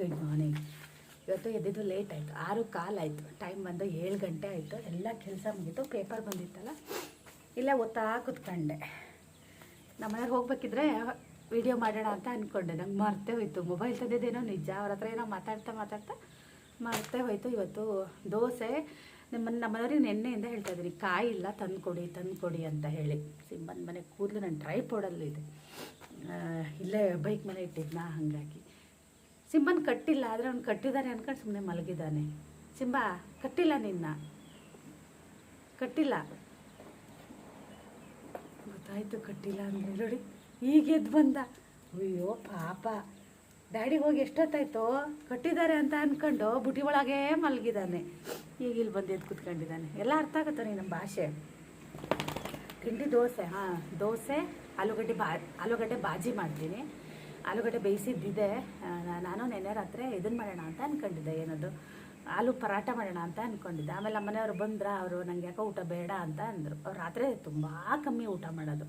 Good morning ಇವತ್ತು ಎದ್ದಿದ್ದು late ಆಯಿತು. ಆರು ಕಾಲು ಆಯಿತು. ಟೈಮ್ ಬಂದು ಏಳು ಗಂಟೆ ಆಯಿತು. ಎಲ್ಲ ಕೆಲಸ ಮುಗೀತು. ಪೇಪರ್ ಬಂದಿತ್ತಲ್ಲ? ಇಲ್ಲ ಓದ್ತಾ ಕೂತ್ಕೊಂಡೆ. ನಮ್ಮ ಹೋಗ್ಬೇಕಿದ್ರೆ ವಿಡಿಯೋ ಮಾಡೋಣ ಅಂತ ಅಂದ್ಕೊಂಡೆ ನಂಗೆ ಮರ್ತೆ ಹೋಯ್ತು. ಮೊಬೈಲ್ ತಂದಿದ್ದೇನೋ ನಿಜ. ಅವ್ರ ಹತ್ರ ಏನೋ ಮಾತಾಡ್ತಾ ಮಾತಾಡ್ತಾ ಮರ್ತೆ ಹೋಯ್ತು. ಇವತ್ತು ದೋಸೆ. ನಿಮ್ಮನ್ನು ನಮ್ಮ ಮನೆಯವ್ರಿಗೆ ನೆನ್ನೆಯಿಂದ ಹೇಳ್ತಾ ಇದ್ದೀನಿ. ಕಾಯಿ ಇಲ್ಲ ತಂದು ಕೊಡಿ ಅಂತ ಹೇಳಿ. ಸಿಂಬನ್ ಮನೆ ಕೂದಲು ನಾನು ಟ್ರೈ ಪೋಡಲ್ಲೂ ಇದೆ. ಇಲ್ಲೇ ಬೈಕ್ ಮನೆ ಇಟ್ಟಿದ್ನಾ? ಹಾಗಾಗಿ. ಸಿಂಬನ್ ಕಟ್ಟಿಲ್ಲ, ಆದರೆ ಅವ್ನು ಕಟ್ಟಿದ್ದಾನೆ ಅನ್ಕೊಂಡು ಸುಮ್ಮನೆ ಮಲಗಿದ್ದಾನೆ. ಸಿಂಬಾ, ಕಟ್ಟಿಲ್ಲ ನಿನ್ನ? ಕಟ್ಟಿಲ್ಲ? ಗೊತ್ತಾಯ್ತು ಕಟ್ಟಿಲ್ಲ ಅಂದ್ರೆ ನೋಡಿ ಈಗ ಎದ್ದು ಬಂದ. ಅಯ್ಯೋ, ಪಾಪ. ಡ್ಯಾಡಿಗೆ ಹೋಗಿ ಎಷ್ಟೊತ್ತಾಯ್ತು? ಕಟ್ಟಿದ್ದಾರೆ ಅಂತ ಅನ್ಕೊಂಡು ಬುಟಿ ಒಳಗೆ ಮಲಗಿದ್ದಾನೆ. ಈಗ ಇಲ್ಲಿ ಬಂದು ಎದ್ದು ಕುತ್ಕೊಂಡಿದ್ದಾನೆ. ಎಲ್ಲ ಅರ್ಥ ಆಗುತ್ತೆ ನಮ್ಮ ಭಾಷೆ? ತಿಂಡಿ, ದೋಸೆ, ಹಾಂ, ದೋಸೆ, ಆಲೂಗಡ್ಡೆ ಬಾ, ಆಲೂಗಡ್ಡೆ ಬಾಜಿ ಮಾಡ್ತೀನಿ. ಆಲೂಗಡ್ಡೆ ಬೇಯಿಸಿದ್ದಿದೆ. ನಾನು ನೆನ್ನೆ ರಾತ್ರಿ ಇದನ್ನ ಮಾಡೋಣ ಅಂತ ಅಂದ್ಕೊಂಡಿದ್ದೆ ಏನದು? ಆಲೂ ಪರಾಟ ಮಾಡೋಣ ಅಂತ ಅಂದ್ಕೊಂಡಿದ್ದೆ ಆಮೇಲೆ ಮನೆಯವ್ರು ಬಂದ್ರ ಅವರು ನಂಗೆ, ಯಾಕೋ ಊಟ ಬೇಡ ಅಂತ ಅಂದರು. ಅವ್ರು ರಾತ್ರಿ ತುಂಬ ಕಮ್ಮಿ ಊಟ ಮಾಡೋದು.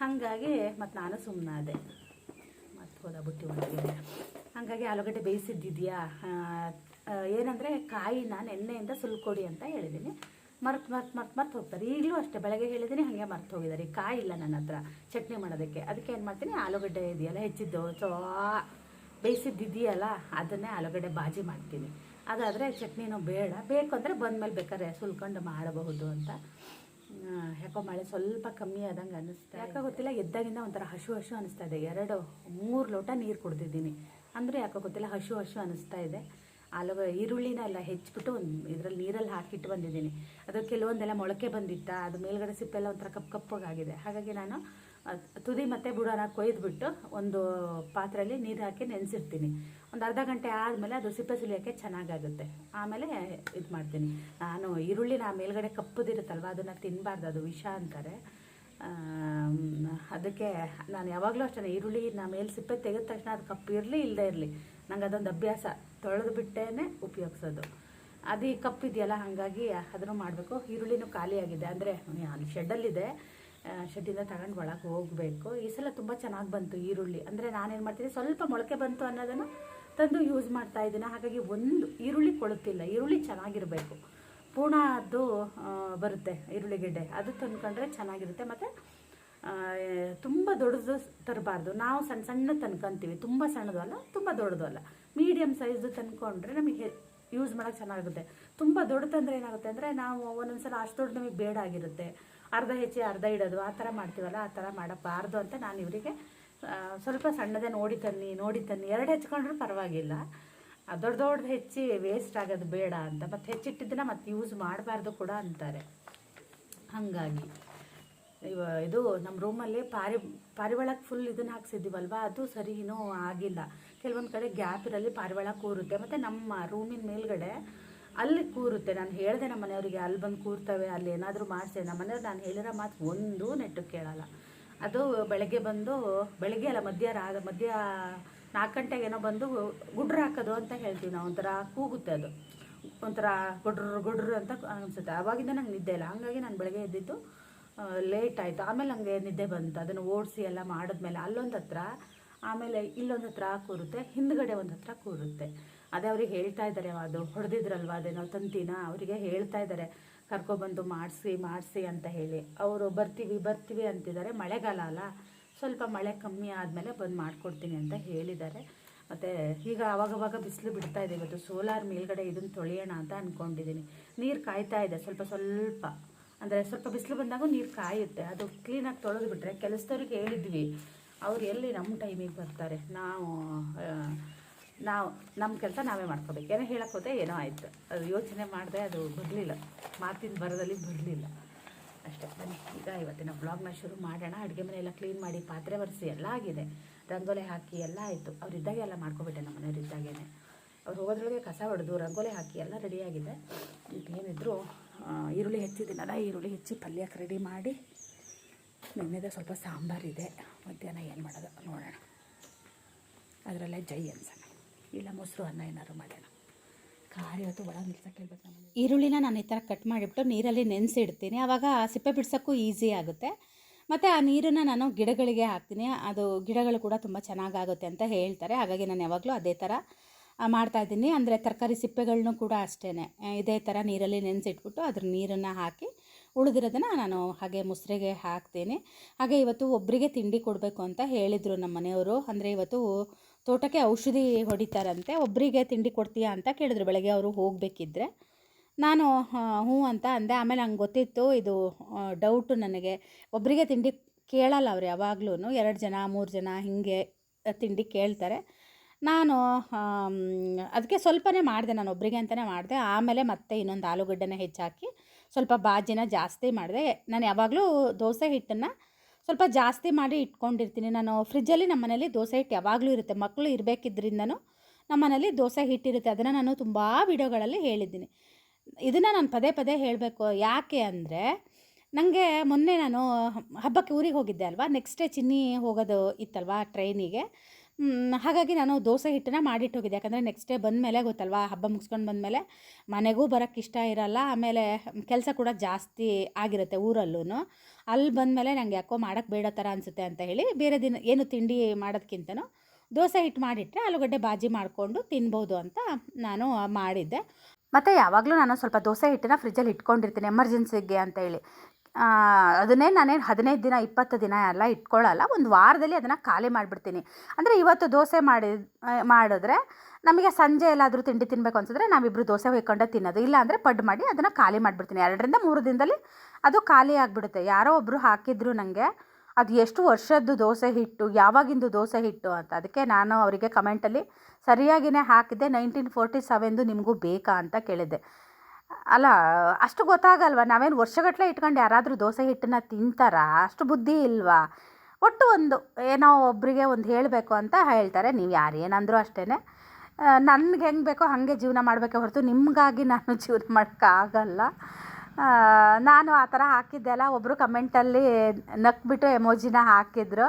ಹಾಗಾಗಿ ಮತ್ತು ನಾನು ಸುಮ್ಮನಾದೆ ಮತ್ತು ಹೋದ ಬುಟ್ಟಿ ಒಳಗೆ ಹಾಗಾಗಿ ಆಲೂಗಡ್ಡೆ ಬೇಯಿಸಿದ್ದಿದೆಯಾ? ಏನಂದರೆ ಕಾಯಿನ ನೆನ್ನೆಯಿಂದ ಸುಲ್ಕೊಡಿ ಅಂತ ಹೇಳಿದ್ದೀನಿ ಮರ್ತು ಮರ್ತು ಮರ್ತು ಮರ್ತು ಹೋಗ್ತಾರೆ. ಈಗಲೂ ಅಷ್ಟೇ ಬೆಳಗ್ಗೆ ಹೇಳಿದ್ದೀನಿ ಹಾಗೆ ಮರ್ತು ಹೋಗಿದ್ದಾರೆ. ಕಾಯಿ ಇಲ್ಲ ನನ್ನ ಹತ್ರ ಚಟ್ನಿ ಮಾಡೋದಕ್ಕೆ. ಅದಕ್ಕೆ ಏನು ಮಾಡ್ತೀನಿ ಆಲೂಗಡ್ಡೆ ಇದೆಯಲ್ಲ ಹೆಚ್ಚಿದ್ದು ಸೊ ಬೇಯಿಸಿದ್ದಿದೆಯಲ್ಲ ಅದನ್ನೇ ಆಲೂಗಡ್ಡೆ ಬಾಜಿ ಮಾಡ್ತೀನಿ. ಅದಾದರೆ ಚಟ್ನಿನೂ ಬೇಡ. ಬೇಕು ಅಂದರೆ ಬಂದಮೇಲೆ ಬೇಕಾದ್ರೆ ಸುಲ್ಕೊಂಡು ಮಾಡಬಹುದು ಅಂತ. ಯಾಕೋ ಮಳೆ ಸ್ವಲ್ಪ ಕಮ್ಮಿ ಆದಂಗೆ ಅನ್ನಿಸ್ತಾ ಯಾಕೋ ಗೊತ್ತಿಲ್ಲ ಎದ್ದಾಗಿಂದ ಒಂಥರ ಹಶು ಹಶು ಅನ್ನಿಸ್ತಾ ಇದೆ. ಎರಡು ಮೂರು ಲೋಟ ನೀರು ಕುಡ್ದಿದ್ದೀನಿ. ಅಂದರೆ ಯಾಕೋ ಗೊತ್ತಿಲ್ಲ ಹಶು ಹಶು ಅನ್ನಿಸ್ತಾ ಇದೆ. ಆಲೂಗ ಈರುಳ್ಳಿನ ಎಲ್ಲ ಹೆಚ್ಚಿಬಿಟ್ಟು ಒಂದು ಇದರಲ್ಲಿ ನೀರಲ್ಲಿ ಹಾಕಿಟ್ಟು ಬಂದಿದ್ದೀನಿ. ಅದು ಕೆಲವೊಂದೆಲ್ಲ ಮೊಳಕೆ ಬಂದಿತ್ತ, ಅದು ಮೇಲ್ಗಡೆ ಸಿಪ್ಪೆಲ್ಲ ಒಂಥರ ಕಪ್ಪು ಕಪ್ಪಗಾಗಿದೆ. ಹಾಗಾಗಿ ನಾನು ತುದಿ ಮತ್ತು ಬುಡನ ಕೊಯ್ದುಬಿಟ್ಟು ಒಂದು ಪಾತ್ರೆಯಲ್ಲಿ ನೀರು ಹಾಕಿ ನೆನೆಸಿರ್ತೀನಿ ಒಂದು ಅರ್ಧ ಗಂಟೆ ಆದಮೇಲೆ ಅದು ಸಿಪ್ಪೆ ಸುಲಿಯೋಕ್ಕೆ ಚೆನ್ನಾಗಾಗುತ್ತೆ. ಆಮೇಲೆ ಇದು ಮಾಡ್ತೀನಿ. ನಾನು ಈರುಳ್ಳಿನ ಮೇಲ್ಗಡೆ ಕಪ್ಪದಿರುತ್ತಲ್ವ, ಅದನ್ನು ತಿನ್ನಬಾರ್ದು ಅದು ವಿಷ ಅಂತಾರೆ. ಅದಕ್ಕೆ ನಾನು ಯಾವಾಗಲೂ ಅಷ್ಟೇ ಈರುಳ್ಳಿ ನಾ ಮೇಲೆ ಸಿಪ್ಪೆ ತೆಗೆದ ತಕ್ಷಣ ಅದು ಕಪ್ಪು ಇರಲಿ ಇಲ್ಲದೇ ಇರಲಿ. ನಂಗೆ ಅದೊಂದು ಅಭ್ಯಾಸ. ತೊಳೆದು ಬಿಟ್ಟೇ ಉಪಯೋಗಿಸೋದು. ಅದು ಕಪ್ಪಿದೆಯಲ್ಲ, ಹಾಗಾಗಿ ಅದನ್ನು ಮಾಡಬೇಕು. ಈರುಳ್ಳಿನೂ ಖಾಲಿಯಾಗಿದೆ. ಅಂದರೆ, ಅಲ್ಲಿ ಶೆಡ್ಡಲ್ಲಿದೆ. ಶೆಡ್ಡಿಂದ ತಗೊಂಡು ಒಳಗೆ ಹೋಗಬೇಕು. ಈ ಸಲ ತುಂಬ ಚೆನ್ನಾಗಿ ಬಂತು ಈರುಳ್ಳಿ. ಅಂದರೆ, ನಾನೇನು ಮಾಡ್ತೀನಿ, ಸ್ವಲ್ಪ ಮೊಳಕೆ ಬಂತು ಅನ್ನೋದನ್ನು ತಂದು ಯೂಸ್ ಮಾಡ್ತಾ ಇದ್ದೀನಿ. ಹಾಗಾಗಿ ಒಂದು ಈರುಳ್ಳಿ ಕೊಳುತ್ತಿಲ್ಲ. ಈರುಳ್ಳಿ ಚೆನ್ನಾಗಿರಬೇಕು. ಪೂರ್ಣ ಅದು ಬರುತ್ತೆ ಈರುಳ್ಳಿ ಗೆಡ್ಡೆ. ಅದು ತಂದ್ಕೊಂಡ್ರೆ ಚೆನ್ನಾಗಿರುತ್ತೆ. ಮತ್ತು ತುಂಬ ದೊಡ್ಡದು ತರಬಾರ್ದು. ನಾವು ಸಣ್ಣ ಸಣ್ಣ ತಂದ್ಕೊಂತೀವಿ. ತುಂಬ ಸಣ್ಣದು ಅಲ್ಲ, ತುಂಬ ದೊಡ್ಡದು ಅಲ್ಲ. ಮೀಡಿಯಮ್ ಸೈಜ್ ತಂದ್ಕೊಂಡ್ರೆ ನಮಗೆ ಯೂಸ್ ಮಾಡೋಕೆ ಚೆನ್ನಾಗುತ್ತೆ ತುಂಬ ದೊಡ್ಡ ತಂದ್ರೆ ಏನಾಗುತ್ತೆ ಅಂದರೆ ನಾವು ಒಂದೊಂದ್ಸಲ ಅಷ್ಟು ದೊಡ್ಡ ನಮಗೆ ಬೇಡ ಆಗಿರುತ್ತೆ. ಅರ್ಧ ಹೆಚ್ಚಿ ಅರ್ಧ ಇಡೋದು, ಆ ಥರ ಮಾಡ್ತೀವಲ್ಲ, ಆ ಥರ ಮಾಡಬಾರ್ದು ಅಂತ ನಾನು ಇವರಿಗೆ ಸ್ವಲ್ಪ ಸಣ್ಣದೇ ನೋಡಿ ತನ್ನಿ ನೋಡಿ ತನ್ನಿ. ಎರಡು ಹೆಚ್ಕೊಂಡ್ರೂ ಪರವಾಗಿಲ್ಲ. ದೊಡ್ಡ ದೊಡ್ಡದು ಹೆಚ್ಚಿ ವೇಸ್ಟ್ ಆಗೋದು ಬೇಡ ಅಂತ. ಮತ್ತು ಹೆಚ್ಚಿಟ್ಟಿದ್ದನ್ನ ಮತ್ತೆ ಯೂಸ್ ಮಾಡಬಾರ್ದು ಕೂಡ ಅಂತಾರೆ. ಹಾಗಾಗಿ. ಇವ ಇದು ನಮ್ಮ ರೂಮಲ್ಲಿ ಪಾರಿ ಪಾರಿವಾಳಕ್ಕೆ ಫುಲ್ ಇದನ್ನ ಹಾಕ್ಸಿದ್ದೀವಲ್ವ? ಅದು ಸರಿನೂ ಆಗಿಲ್ಲ. ಕೆಲವೊಂದು ಕಡೆ ಗ್ಯಾಪ್ ಇರಲ್ಲಿ ಪಾರಿವಾಳ ಕೂರುತ್ತೆ. ಮತ್ತು ನಮ್ಮ ರೂಮಿನ ಮೇಲ್ಗಡೆ ಅಲ್ಲಿ ಕೂರುತ್ತೆ. ನಾನು ಹೇಳಿದೆ ನಮ್ಮ ಮನೆಯವರಿಗೆ, ಅಲ್ಲಿ ಬಂದು ಕೂರ್ತವೆ, ಅಲ್ಲಿ ಏನಾದರೂ ಮಾಡಿಸಿ. ನಮ್ಮ ಮನೆಯವ್ರು ನಾನು ಹೇಳಿರೋ ಮಾತು ಒಂದು ನೆಟ್ಟು ಕೇಳಲ್ಲ. ಅದು ಬೆಳಗ್ಗೆ ಬಂದು, ಬೆಳಗ್ಗೆ ಅಲ್ಲ, ಮಧ್ಯ ಮಧ್ಯ ನಾಲ್ಕು ಗಂಟೆಗೆ ಏನೋ ಬಂದು ಗುಡ್ರ ಹಾಕೋದು ಅಂತ ಹೇಳ್ತೀವಿ ನಾವು. ಒಂಥರ ಕೂಗುತ್ತೆ ಅದು. ಒಂಥರ ಗುಡ್ರ ಗುಡ್ರ ಅಂತ ಅನಿಸುತ್ತೆ. ಅವಾಗಿಂದ ನಂಗೆ ನಿದ್ದೆ ಇಲ್ಲ. ಹಾಗಾಗಿ ನಾನು ಬೆಳಗ್ಗೆ ಎದ್ದಿದ್ದು ಲೇಟ್ ಆಯಿತು. ಆಮೇಲೆ ನನಗೆ ನಿದ್ದೆ ಬಂತು. ಅದನ್ನು ಓಡಿಸಿ ಎಲ್ಲ ಮಾಡಿದ್ಮೇಲೆ ಅಲ್ಲೊಂದು ಹತ್ರ, ಆಮೇಲೆ ಇಲ್ಲೊಂದು ಹತ್ರ ಕೂರುತ್ತೆ, ಹಿಂದ್ಗಡೆ ಒಂದು ಹತ್ರ ಕೂರುತ್ತೆ. ಅದೇ ಅವ್ರಿಗೆ ಹೇಳ್ತಾ ಇದ್ದಾರೆ ಅದು ಹೊಡೆದಿದ್ರಲ್ವ ಅದೇನೋ ತಂತಿನ? ಅವರಿಗೆ ಹೇಳ್ತಾ ಇದ್ದಾರೆ ಕರ್ಕೊಬಂದು ಮಾಡಿಸಿ ಮಾಡಿಸಿ ಅಂತ ಹೇಳಿ. ಅವರು ಬರ್ತೀವಿ ಬರ್ತೀವಿ ಅಂತಿದ್ದಾರೆ ಮಳೆಗಾಲ ಅಲ್ಲ, ಸ್ವಲ್ಪ ಮಳೆ ಕಮ್ಮಿ ಆದಮೇಲೆ ಬಂದು ಮಾಡಿಕೊಡ್ತೀನಿ ಅಂತ ಹೇಳಿದ್ದಾರೆ ಮತ್ತು ಈಗ ಅವಾಗವಾಗ ಬಿಸಿಲು ಬಿಡ್ತಾ ಇದೆ. ಇವತ್ತು ಸೋಲಾರ್ ಮೇಲ್ಗಡೆ ಇದನ್ನು ತೊಳೆಯೋಣ ಅಂತ ಅಂದ್ಕೊಂಡಿದ್ದೀನಿ ನೀರು ಕಾಯ್ತಾ ಇದೆ. ಸ್ವಲ್ಪ ಸ್ವಲ್ಪ. ಅಂದರೆ ಸ್ವಲ್ಪ ಬಿಸಿಲು ಬಂದಾಗ ನೀರು ಕಾಯುತ್ತೆ. ಅದು ಕ್ಲೀನಾಗಿ ತೊಳೆದು ಬಿಟ್ಟರೆ ಕೆಲಸದವ್ರಿಗೆ ಹೇಳಿದ್ವಿ, ಅವ್ರು ಎಲ್ಲಿ ನಮ್ಮ ಟೈಮಿಗೆ ಬರ್ತಾರೆ? ನಾವು ನಾವು ನಮ್ಮ ಕೆಲಸ ನಾವೇ ಮಾಡ್ಕೋಬೇಕು. ಏನೋ ಹೇಳಕ್ಕೆ ಹೋದೆ ಏನೋ ಆಯಿತು. ಅದು ಯೋಚನೆ ಮಾಡಿದೆ ಅದು ಬರಲಿಲ್ಲ. ಮಾತಿನ ಬರದಲ್ಲಿ ಬರಲಿಲ್ಲ. ಅಷ್ಟೇ. ಬನ್ನಿ, ಈಗ ಇವತ್ತಿನ ಬ್ಲಾಗ್ನ ಶುರು ಮಾಡೋಣ. ಅಡುಗೆ ಮನೆ ಎಲ್ಲ ಕ್ಲೀನ್ ಮಾಡಿ ಪಾತ್ರೆ ಒರೆಸಿ ಎಲ್ಲ ಆಗಿದೆ. ರಂಗೋಲೆ ಹಾಕಿ ಎಲ್ಲ ಆಯಿತು. ಅವ್ರು ಇದ್ದಾಗೆ ಎಲ್ಲ ಮಾಡ್ಕೊಬಿಟ್ಟೆ ನಮ್ಮ ಮನೆಯವ್ರಿದ್ದಾಗೇ ಅವ್ರು ಹೋಗೋದ್ರೊಳಗೆ ಕಸ ಹೊಡೆದು ರಂಗೋಲೆ ಹಾಕಿ ಎಲ್ಲ ರೆಡಿಯಾಗಿದೆ ಈಗ ಏನಿದ್ರು ಈರುಳ್ಳಿ ಹೆಚ್ಚಿದ್ದೀನಲ್ಲ, ಈರುಳ್ಳಿ ಹೆಚ್ಚಿ ಪಲ್ಯಕ್ಕೆ ರೆಡಿ ಮಾಡಿ, ನೆನ್ನೆದ ಸ್ವಲ್ಪ ಸಾಂಬಾರಿದೆ. ಮಧ್ಯಾಹ್ನ ಏನು ಮಾಡೋದು ನೋಡೋಣ. ಅದರಲ್ಲೇ ಜೈ ಅನ್ಸೋಣ. ಇಲ್ಲ ಮೊಸರು, ಅನ್ನ ಏನಾದ್ರು ಮಾಡೋಣ ಖಾರ ಒಳಗೆ ನಿಲ್ಸಕ್ಕೆ ಹೇಳ್ಬೇಕು ನಮ್ಮ ಈರುಳ್ಳಿನ ನಾನು ಈ ಥರ ಕಟ್ ಮಾಡಿಬಿಟ್ಟು ನೀರಲ್ಲಿ ನೆನೆಸಿಡ್ತೀನಿ ಆವಾಗ ಸಿಪ್ಪೆ ಬಿಡ್ಸೋಕ್ಕೂ ಈಸಿ ಆಗುತ್ತೆ. ಮತ್ತು ಆ ನೀರನ್ನು ನಾನು ಗಿಡಗಳಿಗೆ ಹಾಕ್ತೀನಿ. ಅದು ಗಿಡಗಳು ಕೂಡ ತುಂಬ ಚೆನ್ನಾಗಾಗುತ್ತೆ ಅಂತ ಹೇಳ್ತಾರೆ. ಹಾಗಾಗಿ ನಾನು ಯಾವಾಗಲೂ ಅದೇ ಥರ ಮಾಡ್ತಾಯಿದ್ದೀನಿ ಅಂದರೆ ತರಕಾರಿ ಸಿಪ್ಪೆಗಳನ್ನು ಕೂಡ ಅಷ್ಟೇ ಇದೇ ಥರ ನೀರಲ್ಲಿ ನೆನೆಸಿಟ್ಬಿಟ್ಟು ಅದ್ರ ನೀರನ್ನು ಹಾಕಿ ಉಳಿದಿರೋದನ್ನು ನಾನು ಹಾಗೆ ಮುಸ್ರೆಗೆ ಹಾಕ್ತೀನಿ. ಹಾಗೆ ಇವತ್ತು ಒಬ್ಬರಿಗೆ ತಿಂಡಿ ಕೊಡಬೇಕು ಅಂತ ಹೇಳಿದರು ನಮ್ಮ ಮನೆಯವರು. ಅಂದರೆ ಇವತ್ತು ತೋಟಕ್ಕೆ ಔಷಧಿ ಹೊಡಿತಾರಂತೆ. ಒಬ್ಬರಿಗೆ ತಿಂಡಿ ಕೊಡ್ತೀಯಾ ಅಂತ ಕೇಳಿದ್ರು. ಬೆಳಗ್ಗೆ ಅವರು ಹೋಗಬೇಕಿದ್ರೆ. ನಾನು ಹ್ಞೂ ಅಂತ ಅಂದೆ. ಆಮೇಲೆ ಹಂಗೆ ಗೊತ್ತಿತ್ತು. ಇದು ಡೌಟು ನನಗೆ. ಒಬ್ಬರಿಗೆ ತಿಂಡಿ ಕೇಳಲ್ಲ ಅವ್ರು ಯಾವಾಗ್ಲೂ ಎರಡು ಜನ, ಮೂರು ಜನ ಹೀಗೆ ತಿಂಡಿ ಕೇಳ್ತಾರೆ. ನಾನು ಅದಕ್ಕೆ ಸ್ವಲ್ಪನೇ ಮಾಡಿದೆ ನಾನು ಒಬ್ಬರಿಗೆ ಅಂತಲೇ ಮಾಡಿದೆ. ಆಮೇಲೆ ಮತ್ತೆ ಇನ್ನೊಂದು ಆಲೂಗಡ್ಡೆನ ಹೆಚ್ಚಾಕಿ ಸ್ವಲ್ಪ ಬಾಜಿನ ಜಾಸ್ತಿ ಮಾಡಿದೆ. ನಾನು ಯಾವಾಗಲೂ ದೋಸೆ ಹಿಟ್ಟನ್ನು ಸ್ವಲ್ಪ ಜಾಸ್ತಿ ಮಾಡಿ ಇಟ್ಕೊಂಡಿರ್ತೀನಿ. ನಾನು ಫ್ರಿಜ್ಜಲ್ಲಿ ನಮ್ಮ ಮನೇಲಿ ದೋಸೆ ಹಿಟ್ಟು ಯಾವಾಗಲೂ ಇರುತ್ತೆ. ಮಕ್ಕಳು ಇರಬೇಕಿದ್ರಿಂದನೂ ನಮ್ಮ ಮನೇಲಿ ದೋಸೆ ಹಿಟ್ಟಿರುತ್ತೆ ಅದನ್ನು ನಾನು ತುಂಬ ವಿಡಿಯೋಗಳಲ್ಲಿ ಹೇಳಿದ್ದೀನಿ. ಇದನ್ನು ನಾನು ಪದೇ ಪದೇ ಹೇಳಬೇಕು. ಯಾಕೆ ಅಂದರೆ ನನಗೆ ಮೊನ್ನೆ ನಾನು ಹಬ್ಬಕ್ಕೆ ಊರಿಗೆ ಹೋಗಿದ್ದೆ ಅಲ್ವಾ? ನೆಕ್ಸ್ಟ್ ಡೇ ಚಿನ್ನಿ ಹೋಗೋದು ಇತ್ತಲ್ವಾ ಟ್ರೈನಿಗೆ? ಹಾಗಾಗಿ ನಾನು ದೋಸೆ ಹಿಟ್ಟನ್ನ ಮಾಡಿಟ್ಟು ಹೋಗಿದ್ದೆ. ಯಾಕಂದರೆ ನೆಕ್ಸ್ಟ್ ಡೇ ಬಂದಮೇಲೆ ಗೊತ್ತಲ್ವಾ, ಹಬ್ಬ ಮುಗಿಸ್ಕೊಂಡು ಬಂದಮೇಲೆ ಮನೆಗೂ ಬರೋಕ್ಕೆ ಇಷ್ಟ ಇರಲ್ಲ, ಆಮೇಲೆ ಕೆಲಸ ಕೂಡ ಜಾಸ್ತಿ ಆಗಿರುತ್ತೆ ಊರಲ್ಲೂ ಅಲ್ಲಿ ಬಂದಮೇಲೆ ನನಗೆ ಯಾಕೋ ಮಾಡೋಕ್ಕೆ ಬೇಡ ಥರ ಅನಿಸುತ್ತೆ ಅಂತ ಹೇಳಿ ಬೇರೆ ದಿನ ಏನು ತಿಂಡಿ ಮಾಡೋದಕ್ಕಿಂತನೂ ದೋಸೆ ಹಿಟ್ಟು ಮಾಡಿಟ್ಟರೆ ಆಲೂಗಡ್ಡೆ ಬಾಜಿ ಮಾಡಿಕೊಂಡು ತಿನ್ಬೋದು ಅಂತ ನಾನು ಮಾಡಿದ್ದೆ. ಮತ್ತು ಯಾವಾಗಲೂ ನಾನು ಸ್ವಲ್ಪ ದೋಸೆ ಹಿಟ್ಟನ್ನ ಫ್ರಿಜ್ಜಲ್ಲಿ ಇಟ್ಕೊಂಡಿರ್ತೀನಿ ಎಮರ್ಜೆನ್ಸಿಗೆ ಅಂತ ಹೇಳಿ. ಅದನ್ನೇ ನಾನೇನು ಹದಿನೈದು ದಿನ, ಇಪ್ಪತ್ತು ದಿನ ಎಲ್ಲ ಇಟ್ಕೊಳ್ಳಲ್ಲ ಒಂದು ವಾರದಲ್ಲಿ ಅದನ್ನು ಖಾಲಿ ಮಾಡಿಬಿಡ್ತೀನಿ. ಅಂದರೆ ಇವತ್ತು ದೋಸೆ ಮಾಡಿ ಮಾಡಿದ್ರೆ ನಮಗೆ ಸಂಜೆ ಎಲ್ಲಾದರೂ ತಿಂಡಿ ತಿನ್ನಬೇಕು ಅನ್ಸಿದ್ರೆ ನಾವಿಬ್ಬರು ದೋಸೆ ಹೊಯ್ಕೊಂಡೆ ತಿನ್ನೋದು. ಇಲ್ಲ ಅಂದರೆ ಪಡ್ ಮಾಡಿ ಅದನ್ನು ಖಾಲಿ ಮಾಡಿಬಿಡ್ತೀನಿ. ಎರಡರಿಂದ ಮೂರು ದಿನದಲ್ಲಿ ಅದು ಖಾಲಿ ಆಗಿಬಿಡುತ್ತೆ. ಯಾರೋ ಒಬ್ಬರು ಹಾಕಿದ್ರು ನನಗೆ ಅದು ಎಷ್ಟು ವರ್ಷದ್ದು ದೋಸೆ ಹಿಟ್ಟು, ಯಾವಾಗಿಂದು ದೋಸೆ ಹಿಟ್ಟು? ಅಂತ. ಅದಕ್ಕೆ ನಾನು ಅವರಿಗೆ ಕಮೆಂಟಲ್ಲಿ ಸರಿಯಾಗಿಯೇ ಹಾಕಿದ್ದೆ, ನೈನ್ಟೀನ್ ಫೋರ್ಟಿ ಸೆವೆನ್ದು ನಿಮಗೂ ಬೇಕಾ? ಅಂತ ಕೇಳಿದ್ದೆ. ಅಲ್ಲ, ಅಷ್ಟು ಗೊತ್ತಾಗಲ್ವ? ನಾವೇನು ವರ್ಷಗಟ್ಟಲೆ ಇಟ್ಕೊಂಡು ಯಾರಾದರೂ ದೋಸೆ ಹಿಟ್ಟನ್ನ ತಿಂತಾರಾ? ಅಷ್ಟು ಬುದ್ಧಿ ಇಲ್ವಾ? ಒಟ್ಟು ಒಂದು ಏನೋ ಒಬ್ಬರಿಗೆ ಒಂದು ಹೇಳಬೇಕು ಅಂತ ಹೇಳ್ತಾರೆ. ನೀವು ಯಾರು ಏನಂದರೂ ಅಷ್ಟೇ ನನಗೆ ಹೆಂಗೆ ಬೇಕೋ ಹಾಗೆ ಜೀವನ ಮಾಡಬೇಕೆ ಹೊರತು ನಿಮಗಾಗಿ ನಾನು ಜೀವನ ಮಾಡೋಕ್ಕಾಗಲ್ಲ. ನಾನು ಆ ಥರ ಹಾಕಿದ್ದೆ ಅಲ್ಲ ಒಬ್ಬರು ಕಮೆಂಟಲ್ಲಿ ನಕ್ಬಿಟ್ಟು ಎಮೋಜಿನ ಹಾಕಿದ್ರು.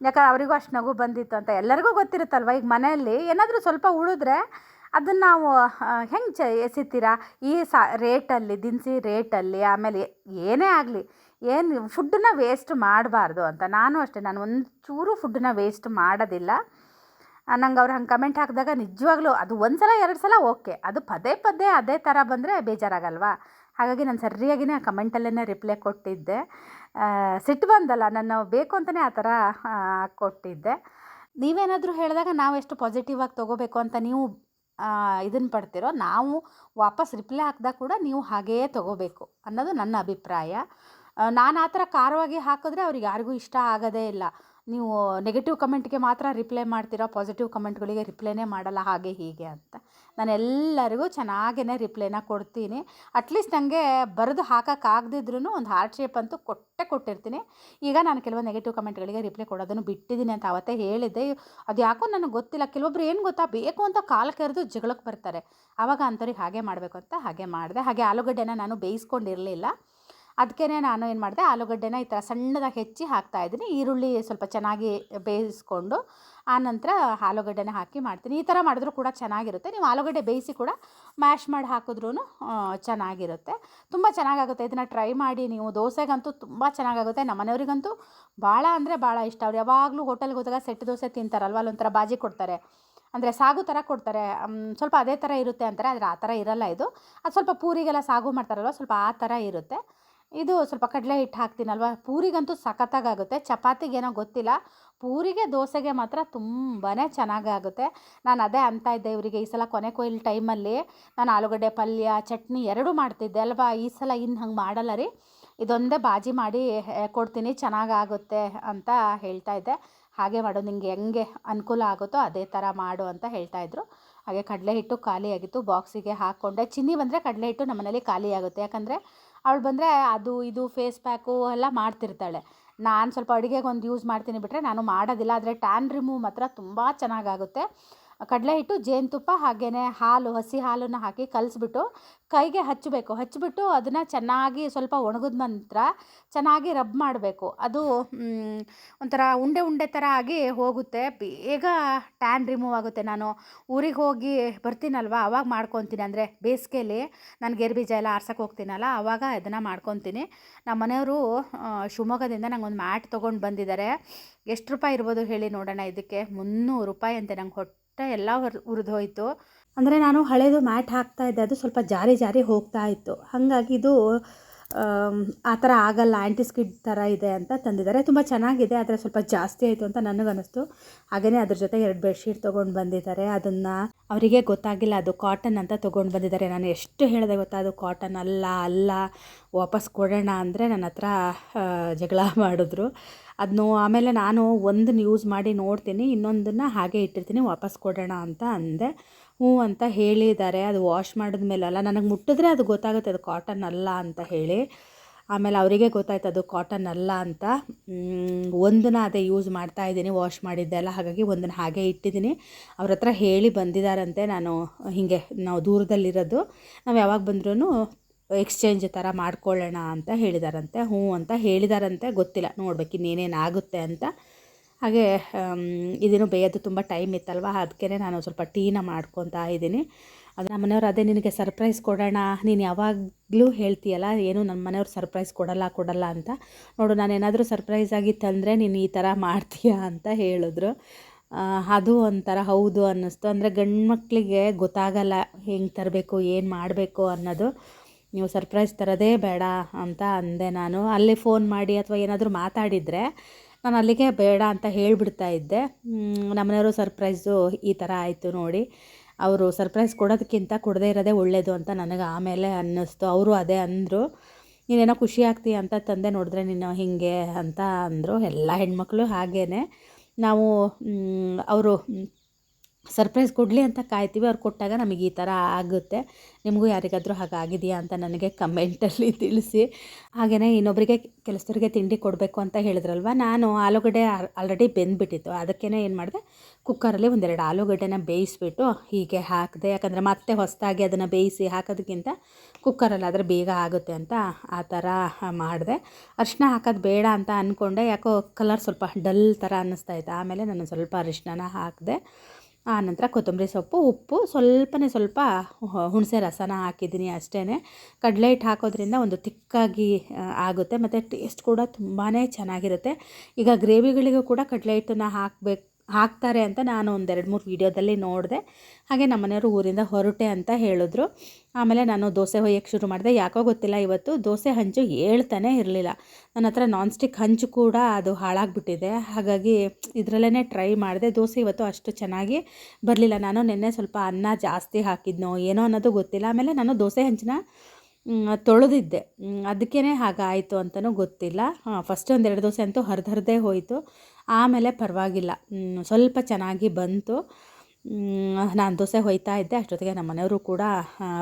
ಯಾಕಂದ್ರೆ ಅವರಿಗೂ ಅಷ್ಟು ನಗು ಬಂದಿತ್ತು ಅಂತ. ಎಲ್ಲರಿಗೂ ಗೊತ್ತಿರುತ್ತಲ್ವ? ಈಗ ಮನೆಯಲ್ಲಿ ಏನಾದರೂ ಸ್ವಲ್ಪ ಉಳಿದ್ರೆ ಅದನ್ನು ನಾವು ಹೆಂಗೆ ಚ, ಎಸಿತೀರಾ? ಈ ಸಾ, ರೇಟಲ್ಲಿ, ದಿನಸಿ ರೇಟಲ್ಲಿ, ಆಮೇಲೆ ಏನೇ ಆಗಲಿ, ಏನು ಫುಡ್ಡನ್ನ ವೇಸ್ಟ್ ಮಾಡಬಾರ್ದು ಅಂತ. ನಾನು ಅಷ್ಟೇ, ನಾನು ಒಂದು ಚೂರು ಫುಡ್ಡನ್ನ ವೇಸ್ಟ್ ಮಾಡೋದಿಲ್ಲ. ನಂಗೆ ಅವ್ರು ಹಂಗೆ ಕಮೆಂಟ್ ಹಾಕಿದಾಗ ನಿಜವಾಗ್ಲೂ ಅದು ಒಂದು ಸಲ ಎರಡು ಸಲ ಓಕೆ. ಅದು ಪದೇ ಪದೇ ಅದೇ ಥರ ಬಂದರೆ ಬೇಜಾರಾಗಲ್ವಾ? ಹಾಗಾಗಿ ನಾನು ಸರಿಯಾಗಿನೇ ಆ ಕಮೆಂಟಲ್ಲೇ ರಿಪ್ಲೈ ಕೊಟ್ಟಿದ್ದೆ. ಸಿಟ್ಟು ಬಂದಲ್ಲ, ನಾನು ಬೇಕು ಅಂತಲೇ ಆ ಥರ ಕೊಟ್ಟಿದ್ದೆ. ನೀವೇನಾದರೂ ಹೇಳಿದಾಗ ನಾವು ಎಷ್ಟು ಪಾಸಿಟಿವ್ ಆಗಿ ತೊಗೋಬೇಕು ಅಂತ ನೀವು ಇದನ್ನು ಪಡ್ತಿರೋ, ನಾವು ವಾಪಸ್ ರಿಪ್ಲೈ ಹಾಕಿದಾಗ ಕೂಡ ನೀವು ಹಾಗೆಯೇ ತೊಗೋಬೇಕು ಅನ್ನೋದು ನನ್ನ ಅಭಿಪ್ರಾಯ. ನಾನು ಆ ಥರ ಖಾರವಾಗಿ ಹಾಕಿದ್ರೆ ಅವ್ರಿಗೆ ಯಾರಿಗೂ ಇಷ್ಟ ಆಗೋದೇ ಇಲ್ಲ. ನೀವು ನೆಗೆಟಿವ್ ಕಮೆಂಟ್ಗೆ ಮಾತ್ರ ರಿಪ್ಲೈ ಮಾಡ್ತೀರಾ ಪಾಸಿಟಿವ್ ಕಮೆಂಟ್ಗಳಿಗೆ ರಿಪ್ಲೈನೇ ಮಾಡಲ್ಲ, ಹಾಗೆ ಹೀಗೆ ಅಂತ. ನಾನು ಎಲ್ಲರಿಗೂ ಚೆನ್ನಾಗೇ ರಿಪ್ಲೈನ ಕೊಡ್ತೀನಿ. ಅಟ್ಲೀಸ್ಟ್ ನನಗೆ ಬರೆದು ಹಾಕೋಕ್ಕಾಗದಿದ್ರೂ ಒಂದು ಹಾರ್ಟ್ ಶೇಪ್ ಅಂತೂ ಕೊಟ್ಟೆ ಕೊಟ್ಟಿರ್ತೀನಿ. ಈಗ ನಾನು ಕೆಲವೊಂದು ನೆಗೆಟಿವ್ ಕಮೆಂಟ್ಗಳಿಗೆ ರಿಪ್ಲೈ ಕೊಡೋದನ್ನು ಬಿಟ್ಟಿದ್ದೀನಿ ಅಂತ ಅವತ್ತೇ ಹೇಳಿದ್ದೆ. ಅದು ಯಾಕೋ ನನಗೆ ಗೊತ್ತಿಲ್ಲ. ಕೆಲವೊಬ್ರು ಏನು ಗೊತ್ತಾ, ಬೇಕು ಅಂತ ಕಾಲು ಕರೆದು ಜಗಳಕ್ಕೆ ಬರ್ತಾರೆ. ಆವಾಗ ಅಂಥವ್ರಿಗೆ ಹಾಗೆ ಮಾಡಬೇಕು ಅಂತ ಹಾಗೆ ಮಾಡಿದೆ. ಹಾಗೆ ಆಲೂಗಡ್ಡೆನ ನಾನು ಬೇಯಿಸ್ಕೊಂಡಿರಲಿಲ್ಲ. ಅದಕ್ಕೇ ನಾನು ಏನು ಮಾಡಿದೆ, ಆಲೂಗಡ್ಡೆನ ಈ ಥರ ಸಣ್ಣದಾಗಿ ಹೆಚ್ಚಿ ಹಾಕ್ತಾ ಇದ್ದೀನಿ. ಈರುಳ್ಳಿ ಸ್ವಲ್ಪ ಚೆನ್ನಾಗಿ ಬೇಯಿಸ್ಕೊಂಡು, ಆನಂತರ ಆಲೂಗಡ್ಡೆನ ಹಾಕಿ ಮಾಡ್ತೀನಿ. ಈ ಥರ ಮಾಡಿದ್ರೂ ಕೂಡ ಚೆನ್ನಾಗಿರುತ್ತೆ. ನೀವು ಆಲೂಗಡ್ಡೆ ಬೇಯಿಸಿ ಕೂಡ ಮ್ಯಾಶ್ ಮಾಡಿ ಹಾಕಿದ್ರೂ ಚೆನ್ನಾಗಿರುತ್ತೆ. ತುಂಬ ಚೆನ್ನಾಗಾಗುತ್ತೆ. ಇದನ್ನು ಟ್ರೈ ಮಾಡಿ. ನೀವು ದೋಸೆಗಂತೂ ತುಂಬ ಚೆನ್ನಾಗಾಗುತ್ತೆ. ನಮ್ಮ ಮನೆಯವ್ರಿಗಂತೂ ಭಾಳ ಅಂದರೆ ಭಾಳ ಇಷ್ಟ. ಅವ್ರು ಯಾವಾಗಲೂ ಹೋಟೆಲ್ಗೆ ಹೋದಾಗ ಸೆಟ್ ದೋಸೆ ತಿಂತಾರಲ್ವ? ಅಲ್ಲೊಂಥರ ಬಾಜಿ ಕೊಡ್ತಾರೆ. ಅಂದರೆ ಸಾಗು ಥರ ಕೊಡ್ತಾರೆ. ಸ್ವಲ್ಪ ಅದೇ ಥರ ಇರುತ್ತೆ ಅಂತಾರೆ. ಆದರೆ ಆ ಥರ ಇರಲ್ಲ ಇದು. ಅದು ಸ್ವಲ್ಪ ಪೂರಿಗೆಲ್ಲ ಸಾಗು ಮಾಡ್ತಾರಲ್ವ? ಸ್ವಲ್ಪ ಆ ಥರ ಇರುತ್ತೆ. ಇದು ಸ್ವಲ್ಪ ಕಡಲೆ ಹಿಟ್ಟು ಹಾಕ್ತೀನಲ್ವ? ಪೂರಿಗಂತೂ ಸಖತ್ತಾಗುತ್ತೆ ಚಪಾತಿಗೇನೋ ಗೊತ್ತಿಲ್ಲ. ಪೂರಿಗೆ ದೋಸೆಗೆ ಮಾತ್ರ ತುಂಬಾ ಚೆನ್ನಾಗಾಗುತ್ತೆ. ನಾನು ಅದೇ ಅಂತ ಇದ್ದೆ ಇವರಿಗೆ ಈ ಸಲ ಕೊನೆ ಕೊಯ್ಲು ಟೈಮಲ್ಲಿ. ನಾನು ಆಲೂಗಡ್ಡೆ, ಪಲ್ಯ, ಚಟ್ನಿ ಎರಡೂ ಮಾಡ್ತಿದ್ದೆ ಅಲ್ವಾ? ಈ ಸಲ ಇನ್ನು ಹಂಗೆ ಮಾಡಲ್ಲ ರೀ. ಇದೊಂದೇ ಬಾಜಿ ಮಾಡಿ ಕೊಡ್ತೀನಿ, ಚೆನ್ನಾಗಾಗುತ್ತೆ ಅಂತ ಹೇಳ್ತಾ ಇದ್ದೆ. ಹಾಗೆ ಮಾಡು ನಿಮಗೆ ಹೆಂಗೆ ಅನುಕೂಲ ಆಗುತ್ತೋ ಅದೇ ಥರ ಮಾಡು ಅಂತ ಹೇಳ್ತಾಯಿದ್ರು ಹಾಗೆ ಕಡಲೆ ಹಿಟ್ಟು ಖಾಲಿಯಾಗಿತ್ತು. ಬಾಕ್ಸಿಗೆ ಹಾಕ್ಕೊಂಡೆ. ಚಿನ್ನಿ ಬಂದರೆ ಕಡಲೆ ಹಿಟ್ಟು ನಮ್ಮನೇಲಿ ಖಾಲಿಯಾಗುತ್ತೆ. ಯಾಕಂದರೆ ಅವಳು ಬಂದರೆ ಅದು, ಇದು ಫೇಸ್ ಪ್ಯಾಕು ಎಲ್ಲ ಮಾಡ್ತಿರ್ತಾಳೆ. ನಾನು ಸ್ವಲ್ಪ ಅಡುಗೆಗೊಂದು ಯೂಸ್ ಮಾಡ್ತೀನಿ ಬಿಟ್ಟರೆ ನಾನು ಮಾಡೋದಿಲ್ಲ. ಆದರೆ ಟ್ಯಾನ್ ರಿಮೂವ್ ಮಾತ್ರ ತುಂಬ ಚೆನ್ನಾಗಾಗುತ್ತೆ. ಕಡಲೆ ಹಿಟ್ಟು, ಜೇನುತುಪ್ಪ ಹಾಗೆಯೇ ಹಾಲು, ಹಸಿ ಹಾಲನ್ನು ಹಾಕಿ ಕಲಿಸ್ಬಿಟ್ಟು ಕೈಗೆ ಹಚ್ಚಬೇಕು. ಹಚ್ಚಿಬಿಟ್ಟು ಅದನ್ನು ಚೆನ್ನಾಗಿ ಸ್ವಲ್ಪ ಒಣಗಿದ ನಂತರ ಚೆನ್ನಾಗಿ ರಬ್ ಮಾಡಬೇಕು. ಅದು ಒಂಥರ ಉಂಡೆ ಉಂಡೆ ಥರ ಆಗಿ ಹೋಗುತ್ತೆ. ಬೇಗ ಟ್ಯಾನ್ ರಿಮೂವ್ ಆಗುತ್ತೆ. ನಾನು ಊರಿಗೆ ಹೋಗಿ ಬರ್ತೀನಲ್ವ? ಅವಾಗ ಮಾಡ್ಕೊತೀನಿ. ಅಂದರೆ ಬೇಸಿಗೆಯಲ್ಲಿ ನಾನು ಗೇರು ಬೀಜ ಎಲ್ಲ ಆರ್ಸಕ್ಕೆ ಹೋಗ್ತೀನಲ್ಲ ಆವಾಗ ಅದನ್ನು ಮಾಡ್ಕೊತೀನಿ. ನಮ್ಮ ಮನೆಯವರು ಶಿವಮೊಗ್ಗದಿಂದ ಒಂದು ಮ್ಯಾಟ್ ತೊಗೊಂಡು ಬಂದಿದ್ದಾರೆ. ಎಷ್ಟು ರೂಪಾಯಿ ಇರ್ಬೋದು ಹೇಳಿ ನೋಡೋಣ ಇದಕ್ಕೆ? ಮುನ್ನೂರು ರೂಪಾಯಿ ಅಂತೆ ನಂಗೆ ಹೊಟ್ಟೆ. ಬಟ್ಟೆ ಎಲ್ಲ ಹೊರ್, ಹುರಿದೋಯ್ತು. ಅಂದರೆ ನಾನು ಹಳೆಯದು ಮ್ಯಾಟ್ ಹಾಕ್ತಾ ಇದ್ದೆ, ಅದು ಸ್ವಲ್ಪ ಜಾರಿ ಜಾರಿ ಹೋಗ್ತಾ ಇತ್ತು. ಹಾಗಾಗಿ ಇದು ಆ ಥರ ಆಗಲ್ಲ ಆ್ಯಂಟಿ ಸ್ಕಿಡ್ ಥರ ಇದೆ ಅಂತ ತಂದಿದ್ದಾರೆ. ತುಂಬ ಚೆನ್ನಾಗಿದೆ, ಆದರೆ ಸ್ವಲ್ಪ ಜಾಸ್ತಿ ಆಯಿತು ಅಂತ ನನಗನ್ನಿಸ್ತು. ಹಾಗೆಯೇ ಅದ್ರ ಜೊತೆ ಎರಡು ಬೆಡ್ಶೀಟ್ ತೊಗೊಂಡು ಬಂದಿದ್ದಾರೆ. ಅದನ್ನು ಅವರಿಗೆ ಗೊತ್ತಾಗಿಲ್ಲ, ಅದು ಕಾಟನ್ ಅಂತ ತೊಗೊಂಡು ಬಂದಿದ್ದಾರೆ. ನಾನು ಎಷ್ಟು ಹೇಳಿದೆ ಗೊತ್ತಾ, ಅದು ಕಾಟನ್ ಅಲ್ಲ ಅಲ್ಲ, ವಾಪಸ್ ಕೊಡೋಣ ಅಂದರೆ ನನ್ನ ಹತ್ರ ಜಗಳ ಮಾಡಿದ್ರು. ಅದನ್ನು ಆಮೇಲೆ ನಾನು ಒಂದನ್ನು ಯೂಸ್ ಮಾಡಿ ನೋಡ್ತೀನಿ, ಇನ್ನೊಂದನ್ನು ಹಾಗೆ ಇಟ್ಟಿರ್ತೀನಿ, ವಾಪಸ್ ಕೊಡೋಣ ಅಂತ ಅಂದೆ. ಹ್ಞೂ ಅಂತ ಹೇಳಿದ್ದಾರೆ. ಅದು ವಾಶ್ ಮಾಡಿದ ಅಲ್ಲ ನನಗೆ ಮುಟ್ಟಿದ್ರೆ ಅದು ಗೊತ್ತಾಗುತ್ತೆ ಅದು ಕಾಟನ್ ಅಲ್ಲ ಅಂತ ಹೇಳಿ. ಆಮೇಲೆ ಅವರಿಗೆ ಗೊತ್ತಾಯ್ತು ಅದು ಕಾಟನ್ ಅಲ್ಲ ಅಂತ. ಒಂದನ್ನು ಅದೇ ಯೂಸ್ ಮಾಡ್ತಾ ಇದ್ದೀನಿ ವಾಶ್ ಮಾಡಿದ್ದೆ ಅಲ್ಲ, ಹಾಗಾಗಿ ಒಂದನ್ನು ಹಾಗೆ ಇಟ್ಟಿದ್ದೀನಿ. ಅವ್ರ ಹತ್ರ ಹೇಳಿ ಬಂದಿದ್ದಾರಂತೆ, ನಾನು ಹೀಗೆ ನಾವು ದೂರದಲ್ಲಿರೋದು. ನಾವು ಯಾವಾಗ ಬಂದ್ರೂ ಎಕ್ಸ್ಚೇಂಜ್ ಥರ ಮಾಡ್ಕೊಳ್ಳೋಣ ಅಂತ ಹೇಳಿದಾರಂತೆ. ಹ್ಞೂ ಅಂತ ಹೇಳಿದಾರಂತೆ. ಗೊತ್ತಿಲ್ಲ. ನೋಡ್ಬೇಕು ಇನ್ನೇನೇನಾಗುತ್ತೆ ಅಂತ. ಹಾಗೆ ಇದೇನು ಬೇಯೋದು ತುಂಬ ಟೈಮ್ ಇತ್ತಲ್ವ? ಅದಕ್ಕೆ ನಾನು ಸ್ವಲ್ಪ ಟೀನ ಮಾಡ್ಕೊತಾ ಇದ್ದೀನಿ. ಅದು ನಮ್ಮ ಮನೆಯವ್ರು ಅದೇ ನಿನಗೆ ಸರ್ಪ್ರೈಸ್ ಕೊಡೋಣ. ನೀನು ಯಾವಾಗಲೂ ಹೇಳ್ತೀಯಲ್ಲ, ಏನು ನಮ್ಮ ಮನೆಯವ್ರು ಸರ್ಪ್ರೈಸ್ ಕೊಡಲ್ಲ ಕೊಡಲ್ಲ ಅಂತ. ನೋಡು ನಾನು ಏನಾದರೂ ಸರ್ಪ್ರೈಸ್ ಆಗಿ ತಂದರೆ ನೀನು ಈ ಥರ ಮಾಡ್ತೀಯ ಅಂತ ಹೇಳಿದ್ರು. ಅದು ಒಂಥರ ಹೌದು ಅನ್ನಿಸ್ತು. ಅಂದರೆ ಗಂಡು ಮಕ್ಕಳಿಗೆ ಗೊತ್ತಾಗಲ್ಲ, ಹೆಂಗೆ ತರಬೇಕು, ಏನು ಮಾಡಬೇಕು ಅನ್ನೋದು. ನೀವು ಸರ್ಪ್ರೈಸ್ ತರೋದೇ ಬೇಡ ಅಂತ ಅಂದೆ ನಾನು. ಅಲ್ಲಿ ಫೋನ್ ಮಾಡಿ ಅಥವಾ ಏನಾದರೂ ಮಾತಾಡಿದರೆ ನಾನು ಅಲ್ಲಿಗೆ ಬೇಡ ಅಂತ ಹೇಳಿಬಿಡ್ತಾ ಇದ್ದೆ. ನಮ್ಮನೆಯವರು ಸರ್ಪ್ರೈಸು ಈ ಥರ ಆಯಿತು ನೋಡಿ. ಅವರು ಸರ್ಪ್ರೈಸ್ ಕೊಡೋದಕ್ಕಿಂತ ಕೊಡದೇ ಇರೋದೇ ಒಳ್ಳೆಯದು ಅಂತ ನನಗೆ ಆಮೇಲೆ ಅನ್ನಿಸ್ತು. ಅವರು ಅದೇ ಅಂದರು. ನೀನೇನೋ ಖುಷಿ ಆಗ್ತೀಯ ಅಂತ ತಂದೆ ನೋಡಿದ್ರೆ ನೀನು ಹೀಗೆ ಅಂತ ಅಂದರು. ಎಲ್ಲ ಹೆಣ್ಮಕ್ಳು ಹಾಗೇ ನಾವು ಅವರು ಸರ್ಪ್ರೈಸ್ ಕೊಡಲಿ ಅಂತ ಕಾಯ್ತೀವಿ, ಅವ್ರು ಕೊಟ್ಟಾಗ ನಮಗೆ ಈ ಥರ ಆಗುತ್ತೆ. ನಿಮಗೂ ಯಾರಿಗಾದರೂ ಹಾಗಾಗಿದೆಯಾ ಅಂತ ನನಗೆ ಕಮೆಂಟಲ್ಲಿ ತಿಳಿಸಿ. ಹಾಗೆಯೇ ಇನ್ನೊಬ್ಬರಿಗೆ ಕೆಲಸದವ್ರಿಗೆ ತಿಂಡಿ ಕೊಡಬೇಕು ಅಂತ ಹೇಳಿದ್ರಲ್ವ, ನಾನು ಆಲೂಗಡ್ಡೆ ಆಲ್ರೆಡಿ ಬೆಂದ್ಬಿಟ್ಟಿತ್ತು. ಅದಕ್ಕೇ ಏನು ಮಾಡಿದೆ, ಕುಕ್ಕರಲ್ಲಿ ಒಂದೆರಡು ಆಲೂಗಡ್ಡೆನ ಬೇಯಿಸ್ಬಿಟ್ಟು ಹೀಗೆ ಹಾಕಿದೆ, ಯಾಕಂದರೆ ಮತ್ತೆ ಹೊಸದಾಗಿ ಅದನ್ನು ಬೇಯಿಸಿ ಹಾಕೋದಕ್ಕಿಂತ ಕುಕ್ಕರಲ್ಲಿ ಆದರೆ ಬೇಗ ಆಗುತ್ತೆ ಅಂತ ಆ ಥರ ಮಾಡಿದೆ. ಅರಿಶಿನ ಹಾಕೋದು ಬೇಡ ಅಂತ ಅಂದ್ಕೊಂಡೆ ಯಾಕೋ ಕಲರ್ ಸ್ವಲ್ಪ ಡಲ್ ಥರ ಅನ್ನಿಸ್ತಾ ಆಮೇಲೆ ನಾನು ಸ್ವಲ್ಪ ಅರಿಶಿನ ಹಾಕಿದೆ ಆನಂತರ ಕೊತ್ತಂಬರಿ ಸೊಪ್ಪು, ಉಪ್ಪು, ಸ್ವಲ್ಪನೇ ಸ್ವಲ್ಪ ಹುಣಸೆ ರಸನ ಹಾಕಿದ್ದೀನಿ ಅಷ್ಟೇ ಕಡಲೆ ಹಿಟ್ಟು ಹಾಕೋದ್ರಿಂದ ಒಂದು ತಿಕ್ಕಾಗಿ ಆಗುತ್ತೆ. ಮತ್ತು ಟೇಸ್ಟ್ ಕೂಡ ತುಂಬಾ ಚೆನ್ನಾಗಿರುತ್ತೆ. ಈಗ ಗ್ರೇವಿಗಳಿಗೂ ಕೂಡ ಕಡಲೆ ಹಿಟ್ಟನ್ನ ಹಾಕಬೇಕು ಹಾಕ್ತಾರೆ ಅಂತ ನಾನು ಒಂದೆರಡು ಮೂರು ವೀಡಿಯೋದಲ್ಲಿ ನೋಡಿದೆ. ಹಾಗೆ ನಮ್ಮ ಮನೆಯವರು ಊರಿಂದ ಹೊರಟೆ ಅಂತ ಹೇಳಿದ್ರು. ಆಮೇಲೆ ನಾನು ದೋಸೆ ಹೊಯ್ಯಕ್ಕೆ ಶುರು ಮಾಡಿದೆ. ಯಾಕೋ ಗೊತ್ತಿಲ್ಲ ಇವತ್ತು ದೋಸೆ ಹಂಚು ಹೇಳ್ತಾನೆ ಇರಲಿಲ್ಲ. ನನ್ನ ಹತ್ರ ನಾನ್ ಸ್ಟಿಕ್ ಹಂಚು ಕೂಡ ಅದು ಹಾಳಾಗಿಬಿಟ್ಟಿದೆ. ಹಾಗಾಗಿ ಇದರಲ್ಲೇ ಟ್ರೈ ಮಾಡಿದೆ. ದೋಸೆ ಇವತ್ತು ಅಷ್ಟು ಚೆನ್ನಾಗಿ ಬರಲಿಲ್ಲ. ನಾನು ನಿನ್ನೆ ಸ್ವಲ್ಪ ಅನ್ನ ಜಾಸ್ತಿ ಹಾಕಿದ್ನೋ ಏನೋ ಅನ್ನೋದು ಗೊತ್ತಿಲ್ಲ. ಆಮೇಲೆ ನಾನು ದೋಸೆ ಹಂಚನ್ನ ಮ್, ತೊಳೆದಿದ್ದೆ. ಅದಕ್ಕೇ ಹಾಗಾಯಿತು ಅಂತಲೂ ಗೊತ್ತಿಲ್ಲ. ಫಸ್ಟ್ ಒಂದೆರಡು ದೋಸೆ ಅಂತೂ ಹರಿದರ್ದೇ ಹೋಯಿತು. ಆಮೇಲೆ ಪರವಾಗಿಲ್ಲ. ಸ್ವಲ್ಪ ಚೆನ್ನಾಗಿ ಬಂತು. ನಾನು ದೋಸೆ ಹೊಯ್ತಾ ಇದ್ದೆ ಅಷ್ಟೊತ್ತಿಗೆ ನಮ್ಮ ಮನೆಯವರು ಕೂಡ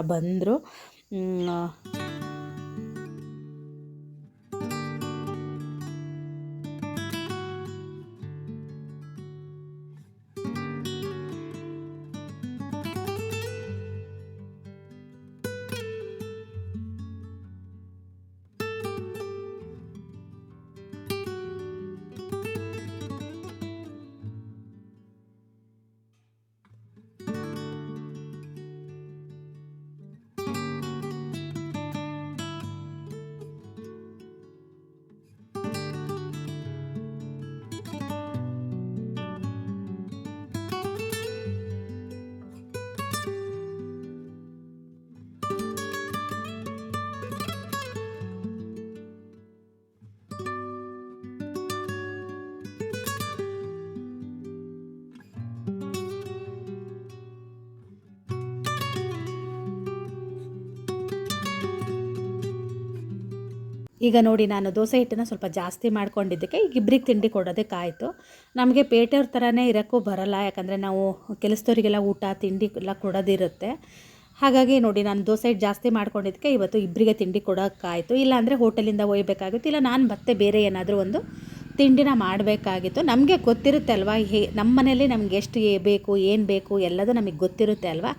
ಬಂದರು. ಈಗ ನೋಡಿ ನಾನು ದೋಸೆ ಹಿಟ್ಟನ್ನು ಸ್ವಲ್ಪ ಜಾಸ್ತಿ ಮಾಡ್ಕೊಂಡಿದ್ದಕ್ಕೆ ಈಗ ಇಬ್ಬರಿಗೆ ತಿಂಡಿ ಕೊಡೋದಕ್ಕಾಯಿತು. ನಮಗೆ ಪೇಟೆಯವ್ರ ಥರನೇ ಇರೋಕ್ಕೂ ಬರಲ್ಲ, ಯಾಕಂದರೆ ನಾವು ಕೆಲಸದವರಿಗೆಲ್ಲ ಊಟ, ತಿಂಡಿ ಎಲ್ಲ ಕೊಡೋದಿರುತ್ತೆ. ಹಾಗಾಗಿ ನೋಡಿ ನಾನು ದೋಸೆ ಹಿಟ್ಟು ಜಾಸ್ತಿ ಮಾಡ್ಕೊಂಡಿದ್ದಕ್ಕೆ ಇವತ್ತು ಇಬ್ಬರಿಗೆ ತಿಂಡಿ ಕೊಡೋಕ್ಕಾಯಿತು. ಇಲ್ಲಾಂದರೆ ಹೋಟೆಲಿಂದ ಒಯ್ಯಬೇಕಾಗಿತ್ತು ಇಲ್ಲ ನಾನು ಮತ್ತೆ ಬೇರೆ ಏನಾದರೂ ಒಂದು ತಿಂಡಿನ ಮಾಡಬೇಕಾಗಿತ್ತು. ನಮಗೆ ಗೊತ್ತಿರುತ್ತೆ ಅಲ್ವಾ, ಹೇ ನಮ್ಮ ಮನೇಲಿ ನಮ್ಗೆ ಎಷ್ಟು ಬೇಕು, ಏನು ಬೇಕು, ಎಲ್ಲದೂ ನಮಗೆ ಗೊತ್ತಿರುತ್ತೆ ಅಲ್ವಾ?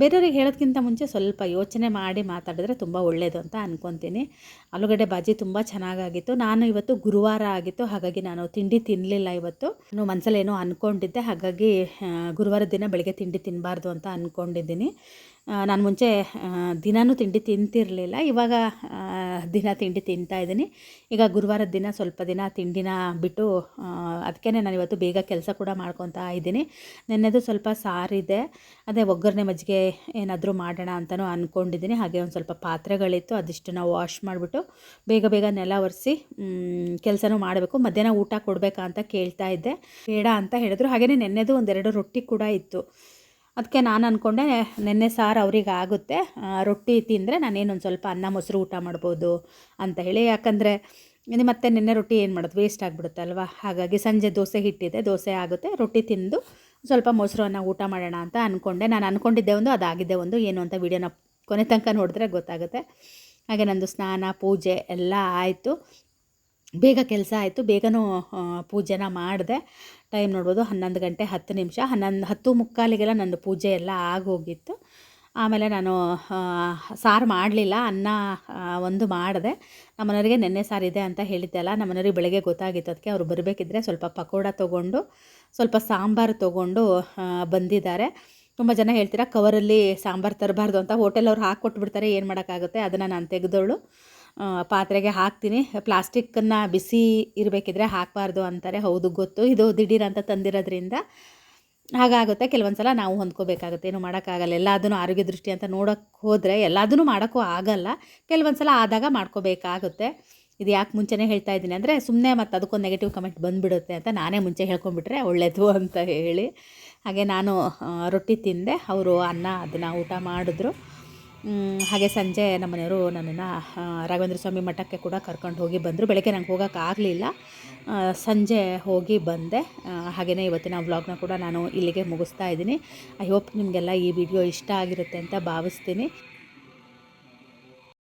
ಬೇರೆಯವ್ರಿಗೆ ಹೇಳೋದಕ್ಕಿಂತ ಮುಂಚೆ ಸ್ವಲ್ಪ ಯೋಚನೆ ಮಾಡಿ ಮಾತಾಡಿದ್ರೆ ತುಂಬ ಒಳ್ಳೆಯದು ಅಂತ ಅಂದ್ಕೊತೀನಿ ಆಲೂಗಡ್ಡೆ ಬಾಜಿ ತುಂಬ ಚೆನ್ನಾಗಾಗಿತ್ತು. ನಾನು ಇವತ್ತು ಗುರುವಾರ ಆಗಿತ್ತು, ಹಾಗಾಗಿ ನಾನು ತಿಂಡಿ ತಿನ್ನಲಿಲ್ಲ ಇವತ್ತು. ನಾನು ಮನಸ್ಸಲ್ಲಿ ಏನೋ ಅಂದ್ಕೊಂಡಿದ್ದೆ ಹಾಗಾಗಿ ಗುರುವಾರದ ದಿನ ಬೆಳಗ್ಗೆ ತಿಂಡಿ ತಿನ್ನಬಾರ್ದು ಅಂತ ಅಂದ್ಕೊಂಡಿದ್ದೀನಿ ನಾನು ಮುಂಚೆ ದಿನಾನು ತಿಂಡಿ ತಿಂತಿರಲಿಲ್ಲ. ಇವಾಗ ದಿನ ತಿಂಡಿ ತಿಂತಾ ಇದ್ದೀನಿ. ಈಗ ಗುರುವಾರದ ದಿನ ಸ್ವಲ್ಪ ದಿನ ತಿಂಡಿನ ಬಿಟ್ಟು ಅದಕ್ಕೆ ನಾನು ಇವತ್ತು ಬೇಗ ಕೆಲಸ ಕೂಡ ಮಾಡ್ಕೊತಾ ಇದ್ದೀನಿ. ನೆನ್ನೆದು ಸ್ವಲ್ಪ ಸಾರಿದೆ. ಅದೇ ಒಗ್ಗರಣೆ ಮಜ್ಜಿಗೆ ಏನಾದರೂ ಮಾಡೋಣ ಅಂತಲೂ ಅಂದ್ಕೊಂಡಿದ್ದೀನಿ ಹಾಗೆ ಒಂದು ಸ್ವಲ್ಪ ಪಾತ್ರೆಗಳಿತ್ತು, ಅದಿಷ್ಟನ್ನು ವಾಶ್ ಮಾಡಿಬಿಟ್ಟು ಬೇಗ ಬೇಗ ನೆಲ ಒರೆಸಿ ಕೆಲಸನೂ ಮಾಡಬೇಕು. ಮಧ್ಯಾಹ್ನ ಊಟ ಕೊಡಬೇಕಾ ಅಂತ ಕೇಳ್ತಾ ಇದ್ದೆ. ಬೇಡ ಅಂತ ಹೇಳಿದ್ರು. ಹಾಗೆಯೇ ನೆನ್ನೆದು ಒಂದೆರಡು ರೊಟ್ಟಿ ಕೂಡ ಇತ್ತು. ಅದಕ್ಕೆ ನಾನು ಅಂದ್ಕೊಂಡೆ ನೆನ್ನೆ ಸಾರು ಅವ್ರಿಗೆ ಆಗುತ್ತೆ ರೊಟ್ಟಿ ತಿಂದರೆ ನಾನೇನೊಂದು ಸ್ವಲ್ಪ ಅನ್ನ, ಮೊಸರು ಊಟ ಮಾಡ್ಬೋದು ಅಂತ ಹೇಳಿ. ಯಾಕಂದರೆ ಮತ್ತೆ ನೆನ್ನೆ ರೊಟ್ಟಿ ಏನು ಮಾಡೋದು? ವೇಸ್ಟ್ ಆಗಿಬಿಡುತ್ತಲ್ವ ಹಾಗಾಗಿ ಸಂಜೆ ದೋಸೆ ಹಿಟ್ಟಿದೆ, ದೋಸೆ ಆಗುತ್ತೆ, ರೊಟ್ಟಿ ತಿಂದು ಸ್ವಲ್ಪ ಮೊಸರು ಊಟ ಮಾಡೋಣ ಅಂತ ಅಂದ್ಕೊಂಡೆ ನಾನು ಅಂದ್ಕೊಂಡಿದ್ದೆ ಒಂದು ಅದಾಗಿದ್ದೆ ಒಂದು, ಏನು ಅಂತ ವೀಡಿಯೋನ ಕೊನೆ ತನಕ ನೋಡಿದ್ರೆ ಗೊತ್ತಾಗುತ್ತೆ. ಹಾಗೆ ನಂದು ಸ್ನಾನ, ಪೂಜೆ ಎಲ್ಲ ಆಯಿತು. ಬೇಗ ಕೆಲಸ ಆಯಿತು, ಬೇಗನೂ ಪೂಜೆನ ಮಾಡಿದೆ. ಟೈಮ್ ನೋಡ್ಬೋದು ಹನ್ನೊಂದು ಗಂಟೆ ಹತ್ತು ನಿಮಿಷ ಹನ್ನೊಂದು ಹತ್ತು ಮುಕ್ಕಾಲಿಗೆಲ್ಲ ನಂದು ಪೂಜೆ ಎಲ್ಲ ಆಗೋಗಿತ್ತು. ಆಮೇಲೆ ನಾನು ಸಾರು ಮಾಡಲಿಲ್ಲ ಅನ್ನ ಒಂದು ಮಾಡಿದೆ. ನಮ್ಮನೆಯವರಿಗೆ ನೆನ್ನೆ ಸಾರು ಇದೆ ಅಂತ ಹೇಳಿದ್ದೆ ಅಲ್ಲ ನಮ್ಮನೆಯವ್ರಿಗೆ ಬೆಳಗ್ಗೆ ಗೊತ್ತಾಗಿತ್ತು ಅದಕ್ಕೆ ಅವ್ರು ಬರಬೇಕಿದ್ರೆ ಸ್ವಲ್ಪ ಪಕೋಡ ತೊಗೊಂಡು ಸ್ವಲ್ಪ ಸಾಂಬಾರು ತೊಗೊಂಡು ಬಂದಿದ್ದಾರೆ. ತುಂಬ ಜನ ಹೇಳ್ತೀರಾ ಕವರಲ್ಲಿ ಸಾಂಬಾರು ತರಬಾರ್ದು ಅಂತ ಹೋಟೆಲ್ ಅವ್ರು ಹಾಕ್ಕೊಟ್ಬಿಡ್ತಾರೆ ಏನು ಮಾಡೋಕ್ಕಾಗುತ್ತೆ ಅದನ್ನು ನಾನು ತೆಗೆದವಳು ಆ, ಪಾತ್ರೆಗೆ ಹಾಕ್ತೀನಿ. ಪ್ಲಾಸ್ಟಿಕ್ಕನ್ನು ಬಿಸಿ ಇರಬೇಕಿದ್ರೆ ಹಾಕಬಾರ್ದು ಅಂತಾರೆ. ಹೌದು, ಗೊತ್ತು. ಇದು ದಿಢೀರ್ ಅಂತ ತಂದಿರೋದ್ರಿಂದ ಹಾಗಾಗುತ್ತೆ. ಕೆಲವೊಂದು ಸಲ ನಾವು ಹೊಂದ್ಕೋಬೇಕಾಗುತ್ತೆ. ಏನು ಮಾಡೋಕ್ಕಾಗಲ್ಲ. ಎಲ್ಲದನ್ನು ಆರೋಗ್ಯ ದೃಷ್ಟಿ ಅಂತ ನೋಡೋಕ್ಕೆ ಹೋದರೆ ಎಲ್ಲದನ್ನು ಮಾಡೋಕ್ಕೂ ಆಗಲ್ಲ. ಕೆಲವೊಂದು ಸಲ ಆದಾಗ ಮಾಡ್ಕೋಬೇಕಾಗುತ್ತೆ. ಇದು ಯಾಕೆ ಮುಂಚೆನೇ ಹೇಳ್ತಾ ಇದ್ದೀನಿ ಅಂದರೆ ಸುಮ್ಮನೆ ಮತ್ತು ಅದಕ್ಕೊಂದು ನೆಗೆಟಿವ್ ಕಮೆಂಟ್ ಬಂದುಬಿಡುತ್ತೆ ಅಂತ ನಾನೇ ಮುಂಚೆ ಹೇಳ್ಕೊಂಬಿಟ್ರೆ ಒಳ್ಳೆಯದು ಅಂತ ಹೇಳಿ. ಹಾಗೆ ನಾನು ರೊಟ್ಟಿ ತಿಂದೆ. ಅವರು ಅನ್ನ, ಅದನ್ನು ಊಟ ಮಾಡಿದ್ರು. ಹಾಗೆ ಸಂಜೆ ನಮ್ಮನೆಯವರು ನನ್ನನ್ನು ರಾಘವೇಂದ್ರ ಸ್ವಾಮಿ ಮಠಕ್ಕೆ ಕೂಡ ಕರ್ಕೊಂಡು ಹೋಗಿ ಬಂದರು. ಬೆಳಗ್ಗೆ ನಂಗೆ ಆಗಲಿಲ್ಲ. ಸಂಜೆ ಹೋಗಿ ಬಂದೆ. ಹಾಗೆಯೇ ಇವತ್ತಿನ ವ್ಲಾಗ್ನ ಕೂಡ ನಾನು ಇಲ್ಲಿಗೆ ಮುಗಿಸ್ತಾ ಇದ್ದೀನಿ. ಐ ಹೋಪ್ ನಿಮಗೆಲ್ಲ ಈ ವಿಡಿಯೋ ಇಷ್ಟ ಆಗಿರುತ್ತೆ ಅಂತ ಭಾವಿಸ್ತೀನಿ.